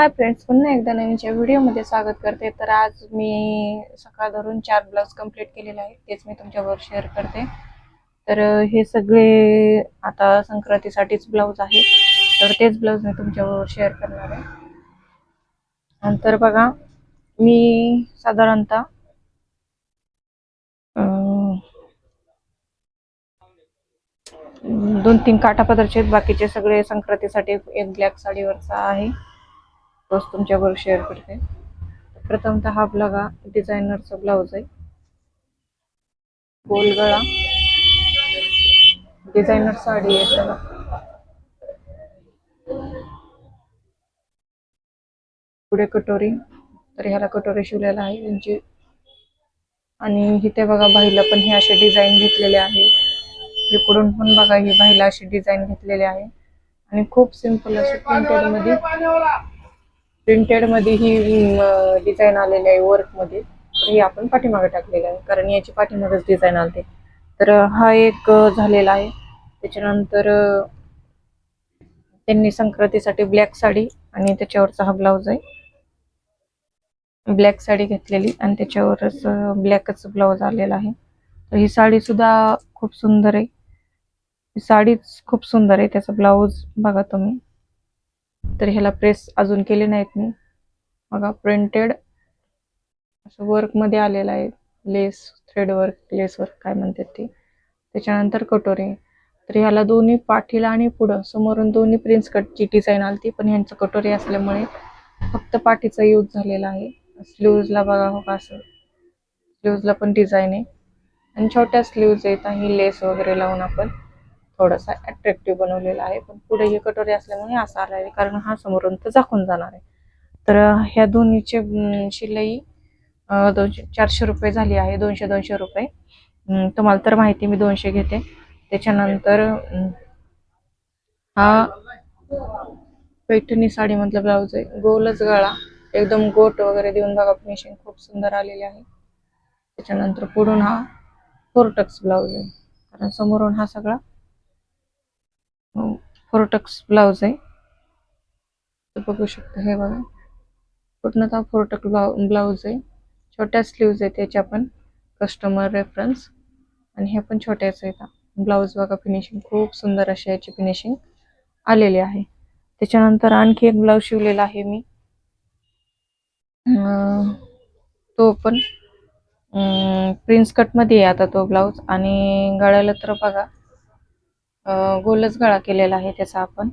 Hi friends पुन्हा एकदा नवीनच्या व्हिडिओमध्ये स्वागत करते. तर आज मी सकाळ धरून चार ब्लाऊज कंप्लीट केलेले आहेत. तेच मी तुमच्यावर शेअर करते. तर हे सगळे आता संक्रांतीसाठीच ब्लाऊज आहे तर तेच ब्लाऊज मी तुमच्यावर शेअर करणार आहे. नंतर बघा मी साधारणतः दोन तीन काठापदरचे आहेत. बाकीचे सगळे संक्रांतीसाठी एक ब्लॅक साडीवरचा आहे. तोच तुमच्याबरोबर शेअर करते. प्रथमतः हा ब्लॉगा डिझायनरचा ब्लाऊज आहे. गोल गळा. डिझायनर साडी आहे त्याला. पुढे कटोरी. तर ह्याला कटोरी शिवलेला आहे यांची. आणि इथे बघा बाईला पण हे असे डिझाईन घेतलेले आहे. इकडून पण बघा ही बाईला अशी डिझाईन घेतलेली आहे. आणि खूप सिंपल अशी प्रिंटेडमध्ये प्रिंटेडमध्ये ही डिझाईन आलेली आहे वर्कमध्ये तर ही आपण पाठीमागे टाकलेली आहे. कारण याची पाठीमागेच डिझाईन आलते. तर हा एक झालेला आहे. त्याच्यानंतर त्यांनी संक्रांतीसाठी ब्लॅक साडी आणि त्याच्यावरचा हा ब्लाऊज आहे. ब्लॅक साडी घेतलेली आणि त्याच्यावरच ब्लॅकच ब्लाऊज आलेला आहे. तर ही साडी सुद्धा खूप सुंदर आहे. ही साडीच खूप सुंदर आहे. त्याचा ब्लाऊज बघा तुम्ही. तर ह्याला प्रेस अजून केले नाहीत मी. बघा प्रिंटेड असं वर्कमध्ये आलेलं आहे. Lace thread work lace work काय म्हणतात ते. त्याच्यानंतर कटोरी. तर ह्याला दोन्ही पाठीला आणि पुढं समोरून दोन्ही प्रिन्स कटची डिझाईन आलती पण ह्यांचं कटोरी असल्यामुळे फक्त पाठीचा यूज झालेला आहे. स्लीवजला बघा हो का असं. स्लीवजला पण डिझाईन आहे. आणि छोट्या स्लीव्ज येत आहे लेस वगैरे लावून आपण. थोडासा अट्रॅक्टिव्ह बनवलेला आहे. पण पुढे हे कटोरी असल्यामुळे असा आला आहे. कारण हा समोरून तर झाकून जाणार आहे. तर ह्या दोन्हीचे शिलाई दोनशे चारशे रुपये झाली आहे. दोनशे दोनशे रुपये. तुम्हाला तर माहिती मी दोनशे घेते. त्याच्यानंतर हा पैठणी साडीमधला ब्लाऊज आहे. गोलच गळा. एकदम गोट वगैरे देऊन बघा फिनिशिंग खूप सुंदर आलेली आहे. त्याच्यानंतर पुढून हा फोरटक्स ब्लाऊज आहे. कारण समोरून हा सगळा हो, फोरटक्स ब्लाऊज आहे. तर बघू शकता हे बघा. पूर्णतः फोरटक ब्लाउ ब्लाऊज आहे. छोट्या स्लीव्ज आहेत त्याच्या पण कस्टमर रेफरन्स आणि हे पण छोट्याच आहेत. ब्लाऊज बघा फिनिशिंग खूप सुंदर अशी याची फिनिशिंग आलेली आहे. त्याच्यानंतर आणखी एक ब्लाऊज शिवलेला आहे मी. तो पण प्रिन्स कटमध्ये आहे आता तो ब्लाऊज आणि गळ्याला तर बघा गोलच गळा केलेला आहे त्याचा आपण.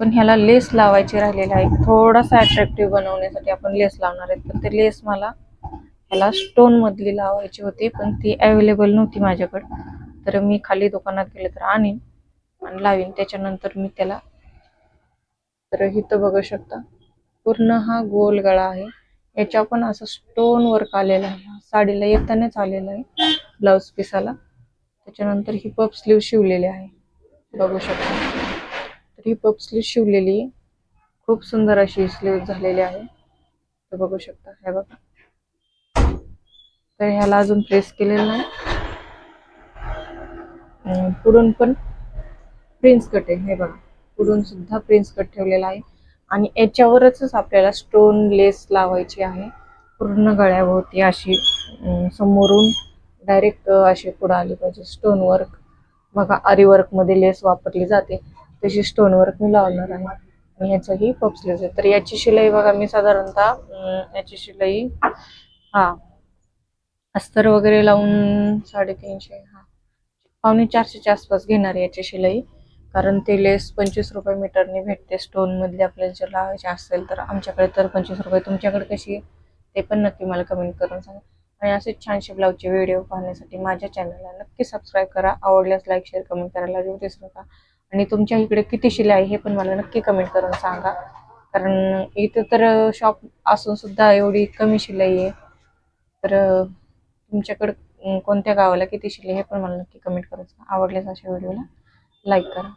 पण ह्याला लेस लावायची राहिलेली आहे. थोडासा अट्रॅक्टिव्ह बनवण्यासाठी आपण लेस लावणार आहेत. पण ते लेस मला ह्याला स्टोन मधली लावायची होती पण ती अवेलेबल नव्हती माझ्याकडं. तर मी खाली दुकानात गेले तर आणीन आणि लावीन. त्याच्यानंतर मी त्याला तर इथं बघू शकता. पूर्ण हा गोल गळा आहे. याच्या पण असं स्टोन वर्क आलेला आहे. साडीला येतानाच आलेला आहे. ब्लाऊज पिसाला त्याच्यानंतर ही पप स्लीव शिवलेली आहे. बघू शकता. तर ही पप स्लीव शिवलेली आहे खूप सुंदर अशी स्लीव झालेली आहे. तर बघू शकता हे बघा. तर ह्याला अजून प्रेस केलेलं नाही. पुढून पण प्रिन्स कट आहे. हे बघा. पुढून सुद्धा प्रिन्स कट ठेवलेला आहे. आणि याच्यावरच आपल्याला स्टोन लेस लावायची आहे. पूर्ण गळ्याभोवती अशी समोरून डायरेक्ट अशी पुढं आली पाहिजे. स्टोन वर्क बघा आरी वर्कमध्ये लेस वापरली जाते. तशी स्टोन वर्क मी लावणार आहे. आणि याचंही ही आहे. तर याची शिलाई बघा मी साधारणतः याची शिलाई हा. अस्तर वगैरे लावून साडेतीनशे हा. पावणे चारशेच्या आसपास घेणार याची शिलाई. कारण ते लेस पंचवीस रुपये मीटरने भेटते स्टोन मधली. आपल्याला जर लावायची असेल तर आमच्याकडे तर पंचवीस रुपये. तुमच्याकडे कशी आहे? ते पण नक्की मला कमेंट करून सांगा. आणि असे छानशे ब्लाऊजचे व्हिडिओ पाहण्यासाठी माझ्या चॅनलला नक्की सबस्क्राईब करा. आवडल्यास लाईक शेअर कमेंट करायला अजिबात विसरू नका. आणि तुमच्या इकडे किती शिलाई हे पण मला नक्की कमेंट करून सांगा. कारण इथं तर शॉप असून सुद्धा एवढी कमी शिलाई आहे. तर तुमच्याकडे कोणत्या गावाला किती शिलाई हे पण मला नक्की कमेंट करून सांगा. आवडल्यास अशा व्हिडिओला लाईक करा.